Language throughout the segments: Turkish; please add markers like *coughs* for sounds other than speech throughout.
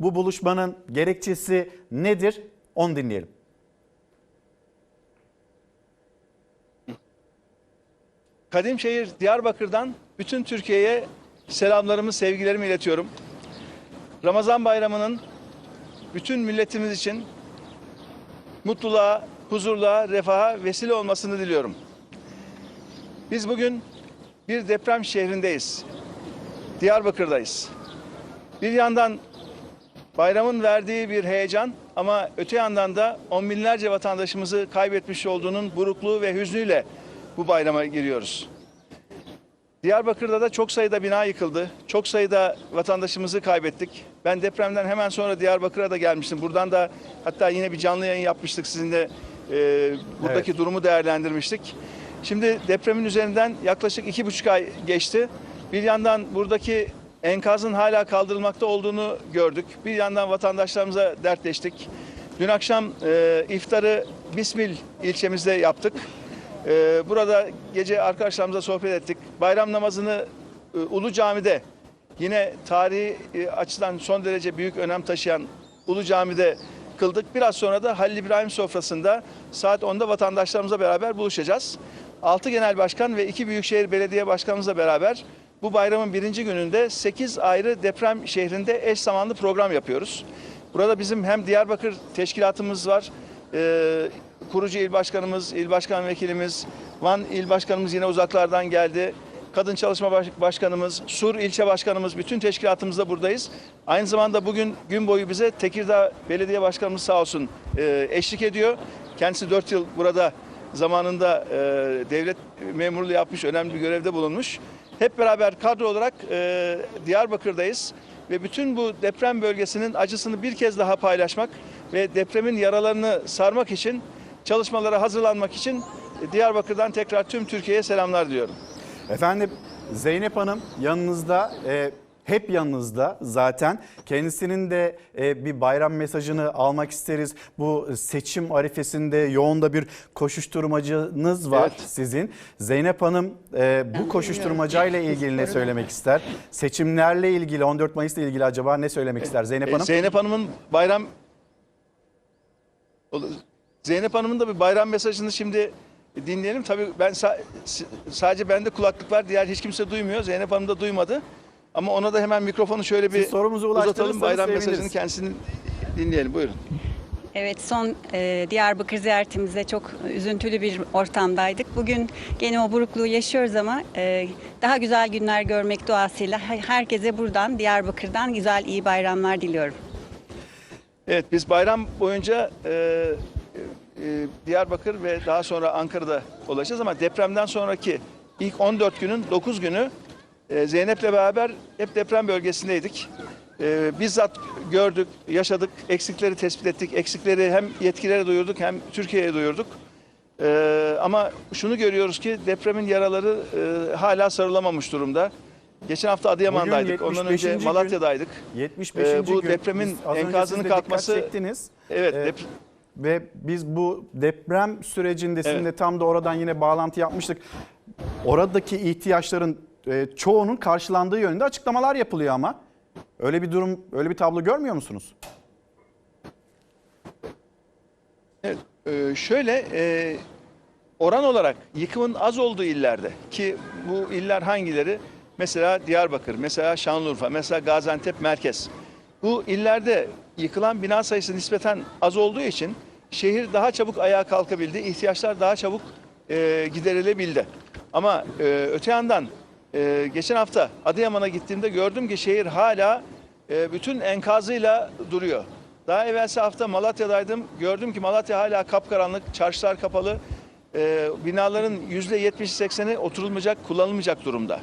Bu buluşmanın gerekçesi nedir? Onu dinleyelim. Kadimşehir Diyarbakır'dan bütün Türkiye'ye selamlarımı, sevgilerimi iletiyorum. Ramazan bayramının bütün milletimiz için mutluluğa, huzurluğa, refaha vesile olmasını diliyorum. Biz bugün bir deprem şehrindeyiz. Diyarbakır'dayız. Bir yandan bayramın verdiği bir heyecan ama öte yandan da on binlerce vatandaşımızı kaybetmiş olduğunun burukluğu ve hüznüyle bu bayrama giriyoruz. Diyarbakır'da da çok sayıda bina yıkıldı. Çok sayıda vatandaşımızı kaybettik. Ben depremden hemen sonra Diyarbakır'a da gelmiştim. Buradan da hatta yine bir canlı yayın yapmıştık sizinle. e, buradaki durumu değerlendirmiştik. Şimdi depremin üzerinden yaklaşık iki buçuk ay geçti. Bir yandan buradaki enkazın hala kaldırılmakta olduğunu gördük. Bir yandan vatandaşlarımıza dertleştik. Dün akşam e, iftarı Bismil ilçemizde yaptık. Ee, burada gece arkadaşlarımızla sohbet ettik. Bayram namazını e, Ulu Cami'de yine tarihi e, açıdan son derece büyük önem taşıyan Ulu Cami'de kıldık. Biraz sonra da Halil İbrahim sofrasında saat 10'da vatandaşlarımızla beraber buluşacağız. 6 genel başkan ve 2 büyükşehir belediye başkanımızla beraber bu bayramın birinci gününde 8 ayrı deprem şehrinde eş zamanlı program yapıyoruz. Burada bizim hem Diyarbakır teşkilatımız var, ee, kurucu il başkanımız, il başkan vekilimiz, Van il başkanımız yine uzaklardan geldi. Kadın Çalışma Baş- Başkanımız, Sur ilçe başkanımız, bütün teşkilatımızda buradayız. Aynı zamanda bugün gün boyu bize Tekirdağ Belediye Başkanımız sağ olsun e, eşlik ediyor. Kendisi 4 yıl burada zamanında e, devlet memurluğu yapmış, önemli bir görevde bulunmuş. Hep beraber kadro olarak e, Diyarbakır'dayız ve bütün bu deprem bölgesinin acısını bir kez daha paylaşmak ve depremin yaralarını sarmak için çalışmalara hazırlanmak için Diyarbakır'dan tekrar tüm Türkiye'ye selamlar diliyorum. Efendim Zeynep Hanım yanınızda e, hep yanınızda zaten. Kendisinin de e, bir bayram mesajını almak isteriz. Bu seçim arifesinde yoğun da bir koşuşturmacınız var Evet. sizin. Zeynep Hanım e, bu koşuşturmacayla ilgili ne söylemek ister? Seçimlerle ilgili 14 Mayıs'la ilgili acaba ne söylemek ister Zeynep Ee, Hanım? Zeynep Hanım'ın bayram Zeynep Hanım'ın da bir bayram mesajını şimdi dinleyelim. Tabii ben sa- sadece bende kulaklık var. Diğer hiç kimse duymuyor. Zeynep Hanım da duymadı. Ama ona da hemen mikrofonu şöyle bir Siz sorumuzu uzatalım. ulaştırırsanız Bayram seviniriz. mesajını kendisini dinleyelim. Buyurun. Evet son e, Diyarbakır ziyaretimizde çok üzüntülü bir ortamdaydık. Bugün gene o burukluğu yaşıyoruz ama e, daha güzel günler görmek duasıyla her- herkese buradan Diyarbakır'dan güzel iyi bayramlar diliyorum. Evet biz bayram boyunca e, e, Diyarbakır ve daha sonra Ankara'da olacağız ama depremden sonraki ilk 14 günün 9 günü e, Zeynep'le beraber hep deprem bölgesindeydik. E, bizzat gördük, yaşadık, eksikleri tespit ettik. Eksikleri hem yetkililere duyurduk hem Türkiye'ye duyurduk. E, ama şunu görüyoruz ki depremin yaraları e, hala sarılamamış durumda. Geçen hafta Adıyaman'daydık. Ondan önce 75. gün. Malatya'daydık. 75. Ee, bu gün. depremin dikkat kalkması- çektiniz. Evet, Ee, dep- Ve biz bu deprem sürecinde sizinle Evet. tam da oradan yine bağlantı yapmıştık. Oradaki ihtiyaçların e, çoğunun karşılandığı yönünde açıklamalar yapılıyor ama. Öyle bir durum, öyle bir tablo görmüyor musunuz? E, şöyle e, oran olarak yıkımın az olduğu illerde ki bu iller hangileri? Mesela Diyarbakır, mesela Şanlıurfa, mesela Gaziantep merkez. Bu illerde yıkılan bina sayısı nispeten az olduğu için şehir daha çabuk ayağa kalkabildi, ihtiyaçlar daha çabuk giderilebildi. Ama öte yandan e, geçen hafta Adıyaman'a gittiğimde gördüm ki şehir hala e, bütün enkazıyla duruyor. Daha evvelsi hafta Malatya'daydım. Gördüm ki Malatya hala kapkaranlık, çarşılar kapalı. Ee, binaların %70-80'i oturulmayacak, kullanılmayacak durumda.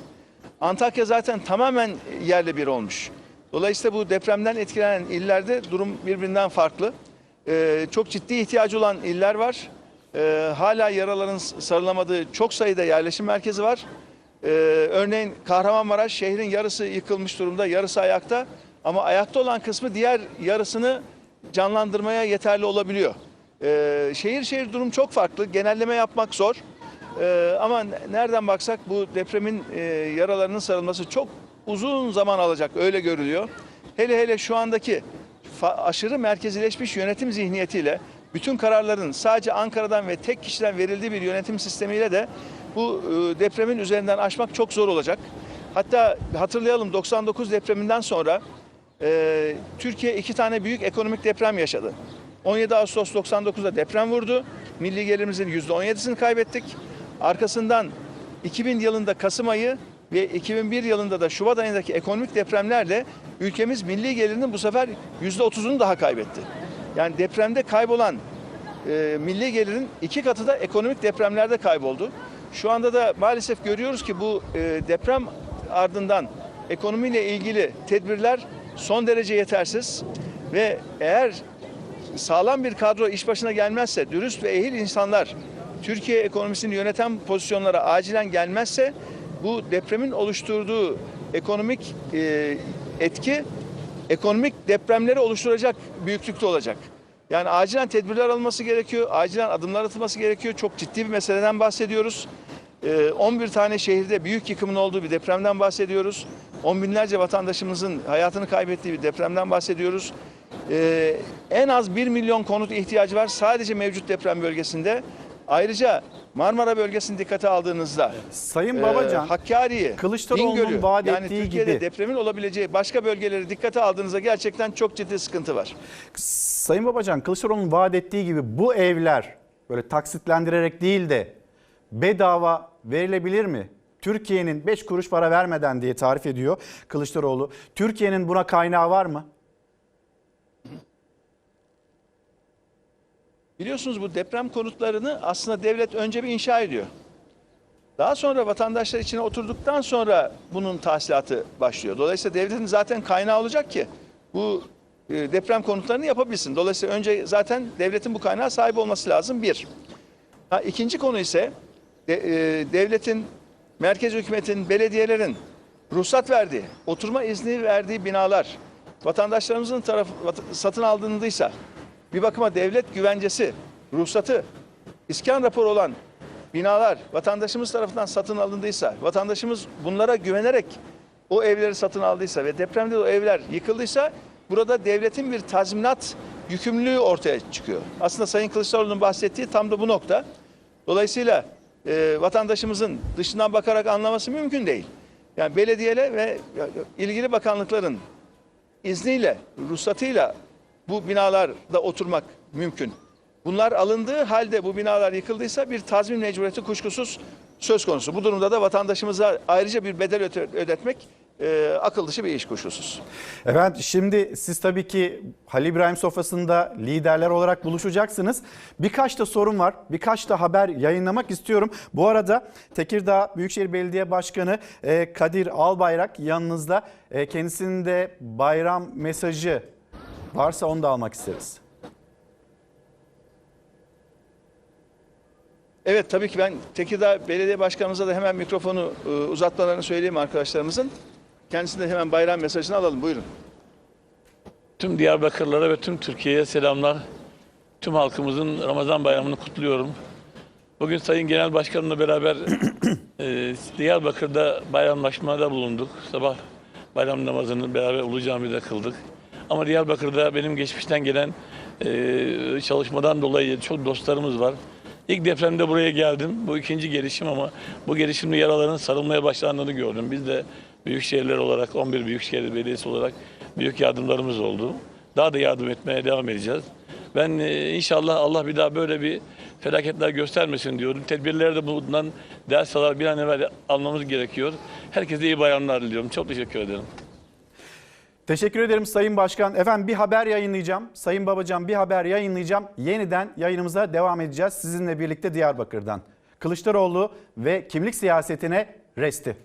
Antakya zaten tamamen yerle bir olmuş. Dolayısıyla bu depremden etkilenen illerde durum birbirinden farklı. Ee, çok ciddi ihtiyacı olan iller var. Ee, hala yaraların sarılamadığı çok sayıda yerleşim merkezi var. Ee, örneğin Kahramanmaraş şehrin yarısı yıkılmış durumda, yarısı ayakta. Ama ayakta olan kısmı diğer yarısını canlandırmaya yeterli olabiliyor. Ee, şehir şehir durum çok farklı. Genelleme yapmak zor. Ee, ama ne- nereden baksak bu depremin e, yaralarının sarılması çok uzun zaman alacak. Öyle görülüyor. hele hele şu andaki aşırı merkezileşmiş yönetim zihniyetiyle bütün kararların sadece Ankara'dan ve tek kişiden verildiği bir yönetim sistemiyle de bu e, depremin üzerinden aşmak çok zor olacak. Hatta hatırlayalım 99 depreminden sonra e, Türkiye iki tane büyük ekonomik deprem yaşadı. 17 Ağustos 99'da deprem vurdu. Milli gelirimizin %17'sini kaybettik. Arkasından 2000 yılında Kasım ayı ve 2001 yılında da Şubat ayındaki ekonomik depremlerle ülkemiz milli gelirinin bu sefer %30'unu daha kaybetti. Yani depremde kaybolan e, milli gelirin iki katı da ekonomik depremlerde kayboldu. Şu anda da maalesef görüyoruz ki bu e, deprem ardından ekonomiyle ilgili tedbirler son derece yetersiz ve eğer sağlam bir kadro iş başına gelmezse, dürüst ve ehil insanlar Türkiye ekonomisini yöneten pozisyonlara acilen gelmezse bu depremin oluşturduğu ekonomik e, etki ekonomik depremleri oluşturacak büyüklükte olacak. Yani acilen tedbirler alınması gerekiyor, acilen adımlar atılması gerekiyor. Çok ciddi bir meseleden bahsediyoruz. Ee, 11 tane şehirde büyük yıkımın olduğu bir depremden bahsediyoruz. On binlerce vatandaşımızın hayatını kaybettiği bir depremden bahsediyoruz. Ee, en az 1 milyon konut ihtiyacı var sadece mevcut deprem bölgesinde. Ayrıca Marmara bölgesini dikkate aldığınızda Sayın ee, Babacan, Hakkari'yi, Kılıçdaroğlu'nun vaat yani ettiği Türkiye'de gibi- depremin olabileceği başka bölgeleri dikkate aldığınızda gerçekten çok ciddi sıkıntı var. Sayın Babacan Kılıçdaroğlu'nun vaat ettiği gibi bu evler böyle taksitlendirerek değil de bedava verilebilir mi? Türkiye'nin 5 kuruş para vermeden diye tarif ediyor Kılıçdaroğlu. Türkiye'nin buna kaynağı var mı? Biliyorsunuz bu deprem konutlarını aslında devlet önce bir inşa ediyor. Daha sonra vatandaşlar içine oturduktan sonra bunun tahsilatı başlıyor. Dolayısıyla devletin zaten kaynağı olacak ki bu e, deprem konutlarını yapabilsin. Dolayısıyla önce zaten devletin bu kaynağa sahip olması lazım bir. Ha, ikinci konu ise de- e, devletin, merkez hükümetin, belediyelerin ruhsat verdiği, oturma izni verdiği binalar vatandaşlarımızın tarafı vat- satın alındıysa bir bakıma devlet güvencesi, ruhsatı, iskan raporu olan binalar vatandaşımız tarafından satın alındıysa, vatandaşımız bunlara güvenerek o evleri satın aldıysa ve depremde de o evler yıkıldıysa burada devletin bir tazminat yükümlülüğü ortaya çıkıyor. Aslında Sayın Kılıçdaroğlu'nun bahsettiği tam da bu nokta. Dolayısıyla e, vatandaşımızın dışından bakarak anlaması mümkün değil. Yani belediyeler ve ilgili bakanlıkların izniyle, ruhsatıyla bu binalarda oturmak mümkün. Bunlar alındığı halde bu binalar yıkıldıysa bir tazmin mecburiyeti kuşkusuz söz konusu. Bu durumda da vatandaşımıza ayrıca bir bedel ödetmek e, akıl dışı bir iş kuşkusuz. Efendim şimdi siz tabii ki Halil İbrahim sofrasında liderler olarak buluşacaksınız. Birkaç da sorun var. Birkaç da haber yayınlamak istiyorum. Bu arada Tekirdağ Büyükşehir Belediye Başkanı e, Kadir Albayrak yanınızda. E, Kendisinin de bayram mesajı varsa onu da almak isteriz. Evet tabii ki ben Tekirdağ Belediye Başkanımıza da hemen mikrofonu e, uzatmalarını söyleyeyim arkadaşlarımızın. Kendisine hemen bayram mesajını alalım. Buyurun. Tüm Diyarbakırlara ve tüm Türkiye'ye selamlar. Tüm halkımızın Ramazan bayramını kutluyorum. Bugün Sayın Genel Başkanımla beraber *coughs* e, Diyarbakır'da bayramlaşmada bulunduk. Sabah bayram namazını beraber Ulu Cami'de kıldık. Ama Diyarbakır'da benim geçmişten gelen e, çalışmadan dolayı çok dostlarımız var. İlk depremde buraya geldim. Bu ikinci gelişim ama bu gelişimde yaraların sarılmaya başlandığını gördüm. Biz de büyük şehirler olarak, 11 Büyükşehir Belediyesi olarak büyük yardımlarımız oldu. Daha da yardım etmeye devam edeceğiz. Ben e, inşallah Allah bir daha böyle bir felaketler göstermesin diyorum. Tedbirleri de bundan ders alarak bir an evvel almamız gerekiyor. Herkese iyi bayramlar diliyorum. Çok teşekkür ederim. Teşekkür ederim Sayın Başkan. Efendim bir haber yayınlayacağım. Sayın Babacan bir haber yayınlayacağım. Yeniden yayınımıza devam edeceğiz sizinle birlikte Diyarbakır'dan. Kılıçdaroğlu ve kimlik siyasetine resti.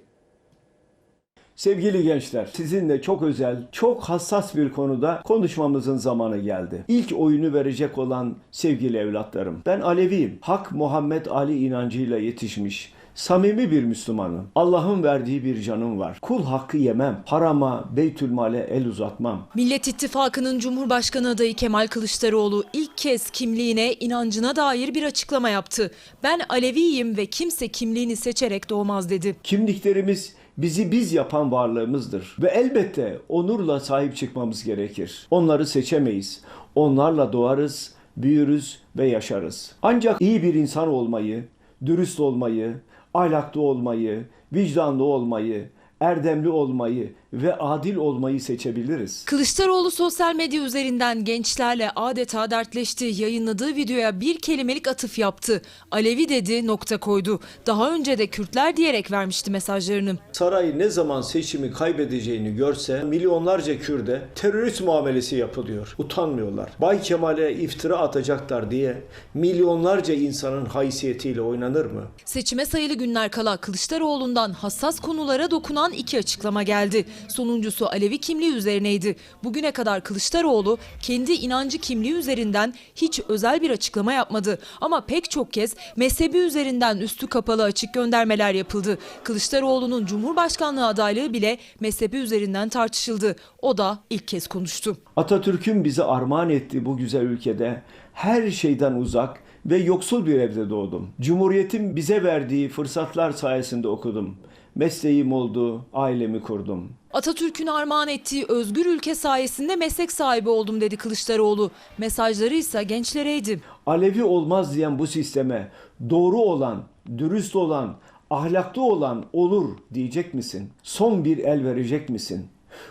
Sevgili gençler, sizinle çok özel, çok hassas bir konuda konuşmamızın zamanı geldi. İlk oyunu verecek olan sevgili evlatlarım. Ben Aleviyim. Hak Muhammed Ali inancıyla yetişmiş, samimi bir Müslümanım. Allah'ın verdiği bir canım var. Kul hakkı yemem, harama, beytülmale el uzatmam. Millet İttifakı'nın Cumhurbaşkanı adayı Kemal Kılıçdaroğlu ilk kez kimliğine, inancına dair bir açıklama yaptı. Ben Aleviyim ve kimse kimliğini seçerek doğmaz dedi. Kimliklerimiz bizi biz yapan varlığımızdır. Ve elbette onurla sahip çıkmamız gerekir. Onları seçemeyiz. Onlarla doğarız, büyürüz ve yaşarız. Ancak iyi bir insan olmayı, dürüst olmayı, ahlaklı olmayı, vicdanlı olmayı, erdemli olmayı ve adil olmayı seçebiliriz. Kılıçdaroğlu sosyal medya üzerinden gençlerle adeta dertleşti. Yayınladığı videoya bir kelimelik atıf yaptı. Alevi dedi, nokta koydu. Daha önce de Kürtler diyerek vermişti mesajlarını. Saray ne zaman seçimi kaybedeceğini görse milyonlarca Kürde terörist muamelesi yapılıyor. Utanmıyorlar. Bay Kemal'e iftira atacaklar diye milyonlarca insanın haysiyetiyle oynanır mı? Seçime sayılı günler kala Kılıçdaroğlu'ndan hassas konulara dokunan iki açıklama geldi. Sonuncusu Alevi kimliği üzerineydi. Bugüne kadar Kılıçdaroğlu kendi inancı kimliği üzerinden hiç özel bir açıklama yapmadı. Ama pek çok kez mezhebi üzerinden üstü kapalı açık göndermeler yapıldı. Kılıçdaroğlu'nun Cumhurbaşkanlığı adaylığı bile mezhebi üzerinden tartışıldı. O da ilk kez konuştu. Atatürk'ün bize armağan ettiği bu güzel ülkede her şeyden uzak ve yoksul bir evde doğdum. Cumhuriyetin bize verdiği fırsatlar sayesinde okudum. Mesleğim oldu, ailemi kurdum. Atatürk'ün armağan ettiği özgür ülke sayesinde meslek sahibi oldum dedi Kılıçdaroğlu. Mesajları ise gençlereydi. Alevi olmaz diyen bu sisteme doğru olan, dürüst olan, ahlaklı olan olur diyecek misin? Son bir el verecek misin?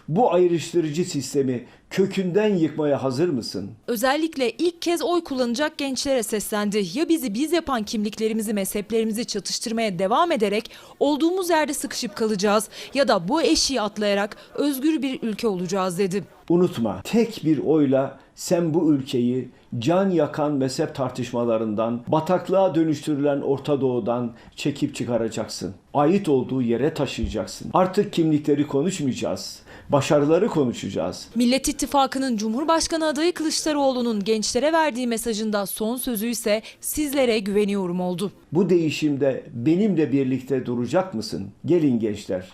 Bu ayrıştırıcı sistemi kökünden yıkmaya hazır mısın? Özellikle ilk kez oy kullanacak gençlere seslendi. Ya bizi biz yapan kimliklerimizi, mezheplerimizi çatıştırmaya devam ederek olduğumuz yerde sıkışıp kalacağız ya da bu eşiği atlayarak özgür bir ülke olacağız dedi. Unutma tek bir oyla sen bu ülkeyi can yakan mezhep tartışmalarından, bataklığa dönüştürülen Orta Doğu'dan çekip çıkaracaksın. Ait olduğu yere taşıyacaksın. Artık kimlikleri konuşmayacağız. Başarıları konuşacağız. Millet İttifakı'nın Cumhurbaşkanı adayı Kılıçdaroğlu'nun gençlere verdiği mesajında son sözü ise sizlere güveniyorum oldu. Bu değişimde benimle birlikte duracak mısın? Gelin gençler.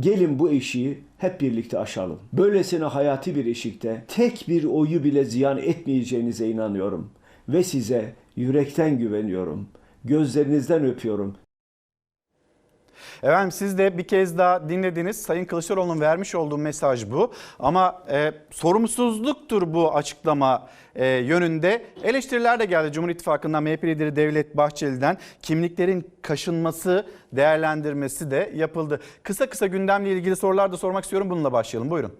Gelin bu eşiği hep birlikte aşalım. Böylesine hayati bir eşikte tek bir oyu bile ziyan etmeyeceğinize inanıyorum. Ve size yürekten güveniyorum. Gözlerinizden öpüyorum. Efendim siz de bir kez daha dinlediniz. Sayın Kılıçdaroğlu'nun vermiş olduğu mesaj bu. Ama e, sorumsuzluktur bu açıklama e, yönünde. Eleştiriler de geldi Cumhur İttifakı'ndan MHP lideri Devlet Bahçeli'den. Kimliklerin kaşınması, değerlendirmesi de yapıldı. Kısa kısa gündemle ilgili sorular da sormak istiyorum. Bununla başlayalım. Buyurun.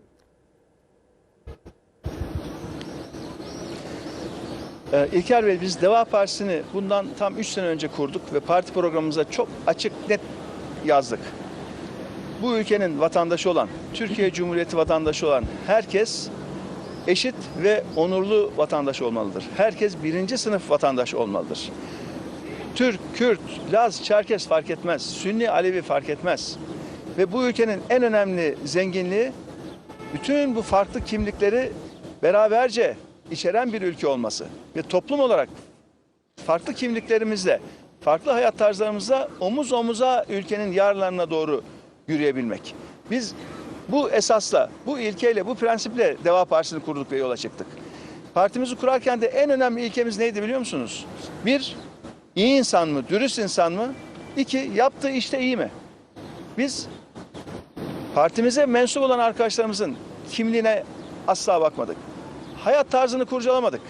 Ee, İlker Bey biz Deva Partisi'ni bundan tam 3 sene önce kurduk ve parti programımıza çok açık net yazdık. Bu ülkenin vatandaşı olan, Türkiye Cumhuriyeti vatandaşı olan herkes eşit ve onurlu vatandaş olmalıdır. Herkes birinci sınıf vatandaş olmalıdır. Türk, Kürt, Laz, Çerkes fark etmez. Sünni, Alevi fark etmez. Ve bu ülkenin en önemli zenginliği bütün bu farklı kimlikleri beraberce içeren bir ülke olması ve toplum olarak farklı kimliklerimizle, farklı hayat tarzlarımızla omuz omuza ülkenin yararlarına doğru yürüyebilmek. Biz bu esasla, bu ilkeyle, bu prensiple Deva Partisi'ni kurduk ve yola çıktık. Partimizi kurarken de en önemli ilkemiz neydi biliyor musunuz? Bir, iyi insan mı, dürüst insan mı? İki, yaptığı işte iyi mi? Biz partimize mensup olan arkadaşlarımızın kimliğine asla bakmadık. Hayat tarzını kurcalamadık.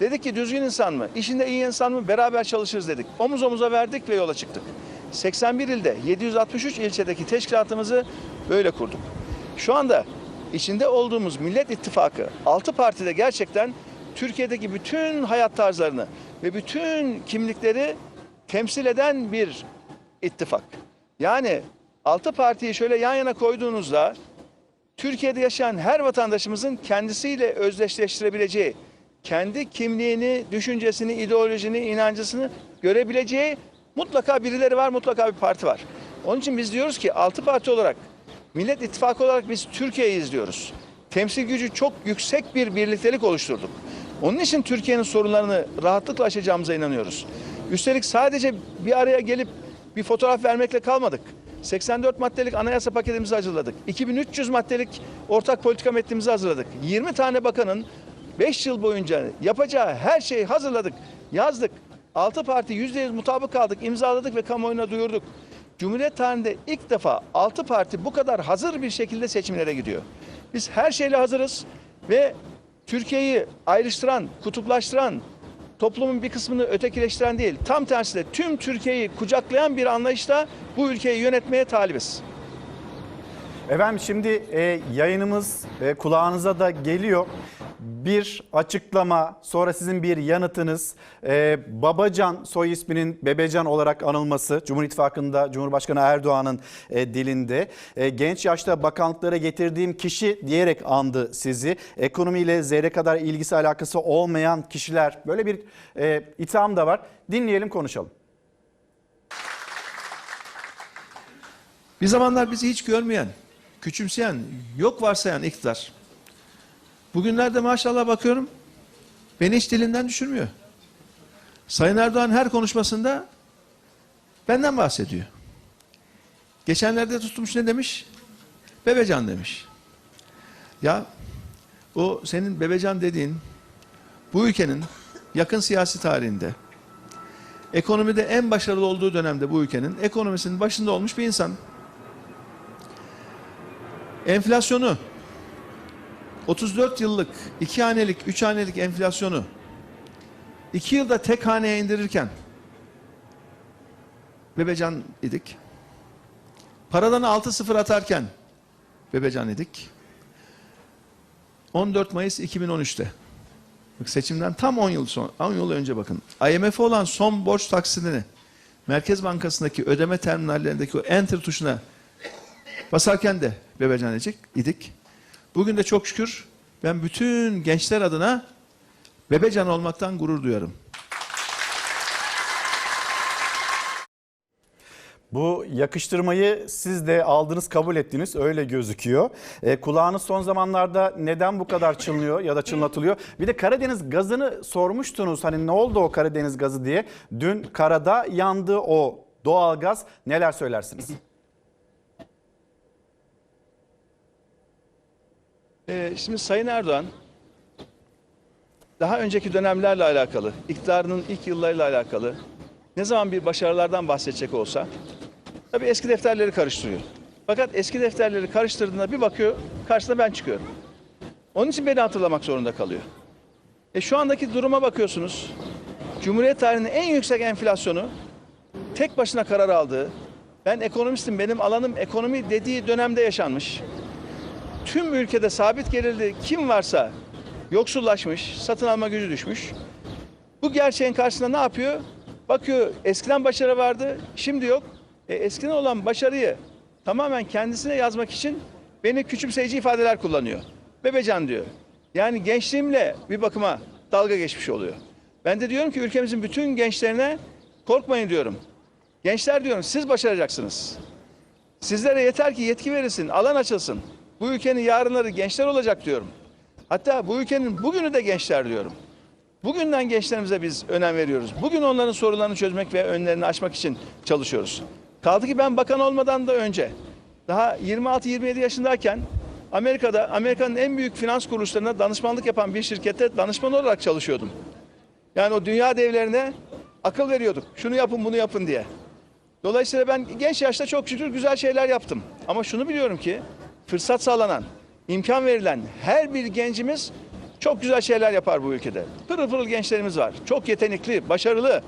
Dedik ki düzgün insan mı, işinde iyi insan mı beraber çalışırız dedik. Omuz omuza verdik ve yola çıktık. 81 ilde 763 ilçedeki teşkilatımızı böyle kurduk. Şu anda içinde olduğumuz Millet İttifakı 6 partide gerçekten Türkiye'deki bütün hayat tarzlarını ve bütün kimlikleri temsil eden bir ittifak. Yani 6 partiyi şöyle yan yana koyduğunuzda Türkiye'de yaşayan her vatandaşımızın kendisiyle özdeşleştirebileceği, kendi kimliğini, düşüncesini, ideolojini, inancısını görebileceği mutlaka birileri var, mutlaka bir parti var. Onun için biz diyoruz ki altı parti olarak, Millet İttifakı olarak biz Türkiye'yi izliyoruz. Temsil gücü çok yüksek bir birliktelik oluşturduk. Onun için Türkiye'nin sorunlarını rahatlıkla aşacağımıza inanıyoruz. Üstelik sadece bir araya gelip bir fotoğraf vermekle kalmadık. 84 maddelik anayasa paketimizi hazırladık. 2300 maddelik ortak politika metnimizi hazırladık. 20 tane bakanın 5 yıl boyunca yapacağı her şeyi hazırladık, yazdık. 6 parti %100 mutabık kaldık, imzaladık ve kamuoyuna duyurduk. Cumhuriyet tarihinde ilk defa 6 parti bu kadar hazır bir şekilde seçimlere gidiyor. Biz her şeyle hazırız ve Türkiye'yi ayrıştıran, kutuplaştıran, toplumun bir kısmını ötekileştiren değil, tam tersine tüm Türkiye'yi kucaklayan bir anlayışla bu ülkeyi yönetmeye talibiz. Efendim şimdi e, yayınımız e, kulağınıza da geliyor. Bir açıklama sonra sizin bir yanıtınız. E, Babacan soy isminin Bebecan olarak anılması Cumhur İttifakı'nda Cumhurbaşkanı Erdoğan'ın e, dilinde. E, genç yaşta bakanlıklara getirdiğim kişi diyerek andı sizi. Ekonomiyle zerre kadar ilgisi alakası olmayan kişiler böyle bir e, itham da var. Dinleyelim konuşalım. Bir zamanlar bizi hiç görmeyen, küçümseyen, yok varsayan iktidar. Bugünlerde maşallah bakıyorum beni hiç dilinden düşürmüyor. Sayın Erdoğan her konuşmasında benden bahsediyor. Geçenlerde tutmuş ne demiş? Bebecan demiş. Ya o senin Bebecan dediğin bu ülkenin yakın siyasi tarihinde ekonomide en başarılı olduğu dönemde bu ülkenin ekonomisinin başında olmuş bir insan. Enflasyonu 34 yıllık, 2 hanelik, 3 hanelik enflasyonu 2 yılda tek haneye indirirken Bebecan idik. Paradan 6-0 atarken Bebecan idik. 14 Mayıs 2013'te Bak seçimden tam 10 yıl son 10 yıl önce bakın. IMF'e olan son borç taksidini Merkez Bankası'ndaki ödeme terminallerindeki o enter tuşuna Basarken de bebecan edecek idik. Bugün de çok şükür ben bütün gençler adına bebecan olmaktan gurur duyarım. Bu yakıştırmayı siz de aldınız kabul ettiniz öyle gözüküyor. E, kulağınız son zamanlarda neden bu kadar çınlıyor ya da çınlatılıyor? Bir de Karadeniz gazını sormuştunuz hani ne oldu o Karadeniz gazı diye. Dün karada yandı o doğalgaz neler söylersiniz? Ee, şimdi Sayın Erdoğan daha önceki dönemlerle alakalı, iktidarının ilk yıllarıyla alakalı ne zaman bir başarılardan bahsedecek olsa tabii eski defterleri karıştırıyor. Fakat eski defterleri karıştırdığında bir bakıyor karşısına ben çıkıyorum. Onun için beni hatırlamak zorunda kalıyor. E şu andaki duruma bakıyorsunuz. Cumhuriyet tarihinin en yüksek enflasyonu tek başına karar aldığı, ben ekonomistim, benim alanım ekonomi dediği dönemde yaşanmış tüm ülkede sabit gelirli kim varsa yoksullaşmış, satın alma gücü düşmüş. Bu gerçeğin karşısında ne yapıyor? Bakıyor eskiden başarı vardı, şimdi yok. E, eskiden olan başarıyı tamamen kendisine yazmak için beni küçümseyici ifadeler kullanıyor. Bebecan diyor. Yani gençliğimle bir bakıma dalga geçmiş oluyor. Ben de diyorum ki ülkemizin bütün gençlerine korkmayın diyorum. Gençler diyorum siz başaracaksınız. Sizlere yeter ki yetki verilsin, alan açılsın. Bu ülkenin yarınları gençler olacak diyorum. Hatta bu ülkenin bugünü de gençler diyorum. Bugünden gençlerimize biz önem veriyoruz. Bugün onların sorularını çözmek ve önlerini açmak için çalışıyoruz. Kaldı ki ben bakan olmadan da önce daha 26-27 yaşındayken Amerika'da Amerika'nın en büyük finans kuruluşlarına danışmanlık yapan bir şirkette danışman olarak çalışıyordum. Yani o dünya devlerine akıl veriyorduk. Şunu yapın bunu yapın diye. Dolayısıyla ben genç yaşta çok şükür güzel şeyler yaptım. Ama şunu biliyorum ki fırsat sağlanan, imkan verilen her bir gencimiz çok güzel şeyler yapar bu ülkede. Pırıl pırıl gençlerimiz var. Çok yetenekli, başarılı.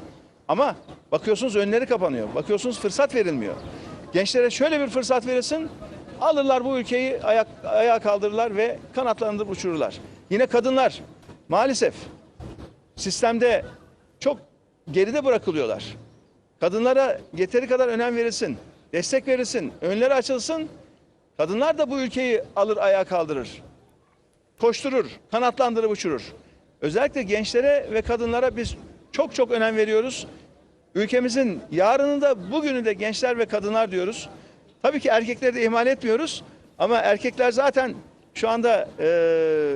Ama bakıyorsunuz önleri kapanıyor. Bakıyorsunuz fırsat verilmiyor. Gençlere şöyle bir fırsat verilsin, alırlar bu ülkeyi ayak, ayağa kaldırırlar ve kanatlandırıp uçururlar. Yine kadınlar maalesef sistemde çok geride bırakılıyorlar. Kadınlara yeteri kadar önem verilsin, destek verilsin, önleri açılsın. Kadınlar da bu ülkeyi alır ayağa kaldırır. Koşturur, kanatlandırıp uçurur. Özellikle gençlere ve kadınlara biz çok çok önem veriyoruz. Ülkemizin yarını da bugünü de gençler ve kadınlar diyoruz. Tabii ki erkekleri de ihmal etmiyoruz. Ama erkekler zaten şu anda eee,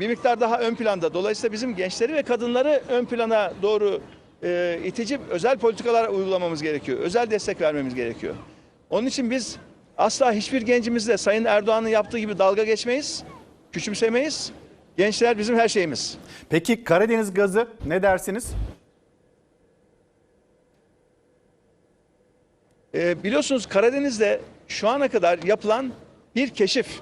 bir miktar daha ön planda. Dolayısıyla bizim gençleri ve kadınları ön plana doğru eee, itici özel politikalar uygulamamız gerekiyor. Özel destek vermemiz gerekiyor. Onun için biz asla hiçbir gencimizle Sayın Erdoğan'ın yaptığı gibi dalga geçmeyiz, küçümsemeyiz. Gençler bizim her şeyimiz. Peki Karadeniz gazı ne dersiniz? Ee, biliyorsunuz Karadeniz'de şu ana kadar yapılan bir keşif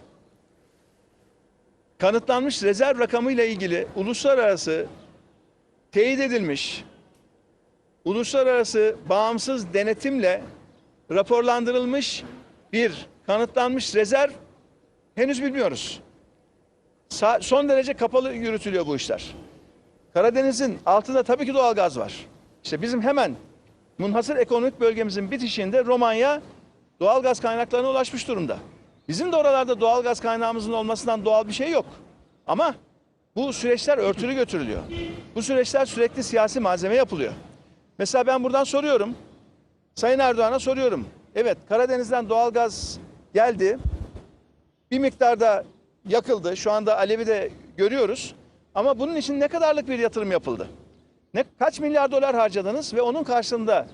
kanıtlanmış rezerv rakamıyla ilgili uluslararası teyit edilmiş uluslararası bağımsız denetimle raporlandırılmış bir kanıtlanmış rezerv henüz bilmiyoruz. Sa- son derece kapalı yürütülüyor bu işler. Karadeniz'in altında tabii ki doğal gaz var. İşte bizim hemen munhasır ekonomik bölgemizin bitişiğinde Romanya doğal gaz kaynaklarına ulaşmış durumda. Bizim de oralarda doğal gaz kaynağımızın olmasından doğal bir şey yok. Ama bu süreçler örtülü götürülüyor. Bu süreçler sürekli siyasi malzeme yapılıyor. Mesela ben buradan soruyorum. Sayın Erdoğan'a soruyorum. Evet Karadeniz'den doğal gaz geldi. Bir miktarda yakıldı. Şu anda Alevi de görüyoruz. Ama bunun için ne kadarlık bir yatırım yapıldı? Ne kaç milyar dolar harcadınız ve onun karşılığında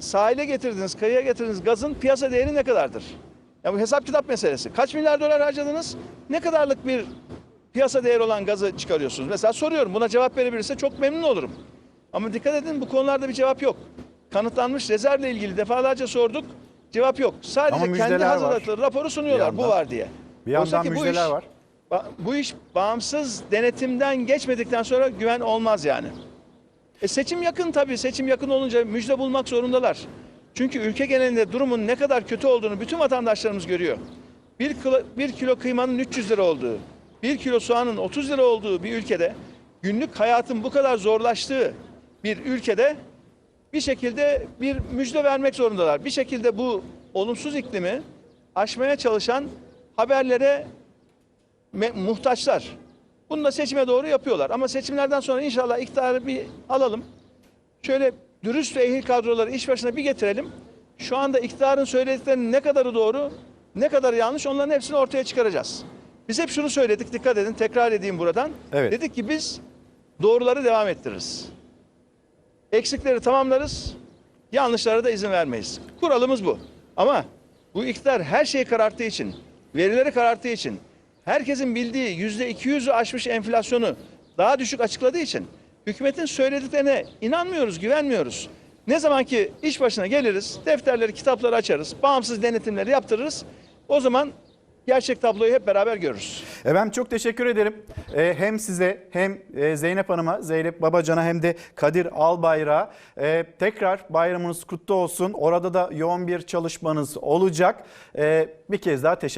sahile getirdiniz, kıyıya getirdiniz gazın piyasa değeri ne kadardır? Ya bu hesap kitap meselesi. Kaç milyar dolar harcadınız? Ne kadarlık bir piyasa değeri olan gazı çıkarıyorsunuz? Mesela soruyorum. Buna cevap verebilirse çok memnun olurum. Ama dikkat edin bu konularda bir cevap yok. Kanıtlanmış rezervle ilgili defalarca sorduk. Cevap yok. Sadece Ama kendi müjdeler var. raporu sunuyorlar. Bir Bu yandan. var diye. Bir Oysa yandan ki bu müjdeler iş- var. Ba- Bu iş bağımsız denetimden geçmedikten sonra güven olmaz yani. E seçim yakın tabii. Seçim yakın olunca müjde bulmak zorundalar. Çünkü ülke genelinde durumun ne kadar kötü olduğunu bütün vatandaşlarımız görüyor. Bir kilo, bir kilo kıymanın 300 lira olduğu, bir kilo soğanın 30 lira olduğu bir ülkede, günlük hayatın bu kadar zorlaştığı bir ülkede bir şekilde bir müjde vermek zorundalar. Bir şekilde bu olumsuz iklimi aşmaya çalışan haberlere muhtaçlar. Bunu da seçime doğru yapıyorlar. Ama seçimlerden sonra inşallah iktidarı bir alalım. Şöyle dürüst ve ehil kadroları iş başına bir getirelim. Şu anda iktidarın söylediklerinin ne kadarı doğru, ne kadarı yanlış onların hepsini ortaya çıkaracağız. Biz hep şunu söyledik, dikkat edin, tekrar edeyim buradan. Evet. Dedik ki biz doğruları devam ettiririz. Eksikleri tamamlarız, yanlışlara da izin vermeyiz. Kuralımız bu. Ama bu iktidar her şeyi kararttığı için, verileri kararttığı için, herkesin bildiği yüzde 200'ü aşmış enflasyonu daha düşük açıkladığı için hükümetin söylediklerine inanmıyoruz, güvenmiyoruz. Ne zaman ki iş başına geliriz, defterleri, kitapları açarız, bağımsız denetimleri yaptırırız. O zaman gerçek tabloyu hep beraber görürüz. Efendim çok teşekkür ederim. Ee, hem size hem e, Zeynep Hanım'a, Zeynep Babacan'a hem de Kadir Albayrak'a e, tekrar bayramınız kutlu olsun. Orada da yoğun bir çalışmanız olacak. E, bir kez daha teşekkür